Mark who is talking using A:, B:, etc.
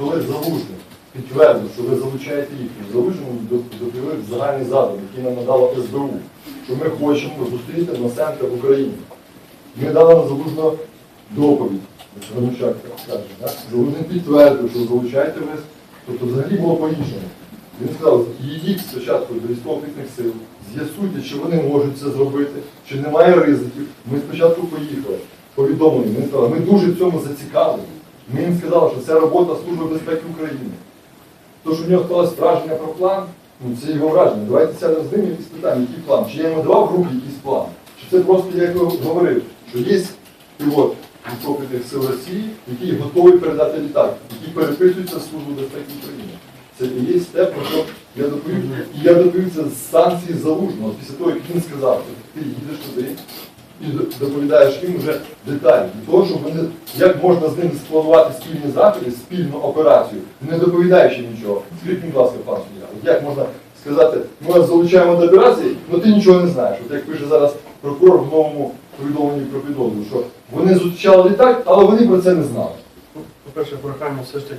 A: коли залужний підтвердив, що ви залучаєте їх, залужному доповів загальний задум, який нам надала СБУ, що ми хочемо зустріти Насенка в Україні. Ми дали на залужного доповідь, так каже. Так? Залужний підтвердив, що залучаєте ви. Тобто взагалі було по-іншому. Він сказав, їдіть спочатку до військово-політичних сил, з'ясуйте, чи вони можуть це зробити, чи немає ризиків. Ми спочатку поїхали, повідомлені. Він сказав, ми дуже в цьому зацікавлені. Їм сказали, що це робота Служби безпеки України. То, що в нього сталося враження про план, ну це його враження. Давайте сядемо з ним і спитаємо, який план. Чи я йому давав в якийсь план? Чи це просто я говорив, що є пілот військово-політичних сил Росії, який готовий передати літак, який переписується в Службу безпеки України. Це і є те, про що я доповів. І я доповів з станції залужного, після того, як він сказав, що ти їдеш туди і доповідаєш їм вже деталі. Для того, щоб вони, як можна з ними спланувати спільні заходи, спільну операцію, не доповідаючи нічого. Скажіть, будь ласка, пан суддя, як можна сказати, ми вас залучаємо до операції, але ти нічого не знаєш. От як пише зараз прокурор в новому повідомленні про підозру, що вони зустрічали літак, але вони про це не знали.
B: По-перше, прохання все ж таки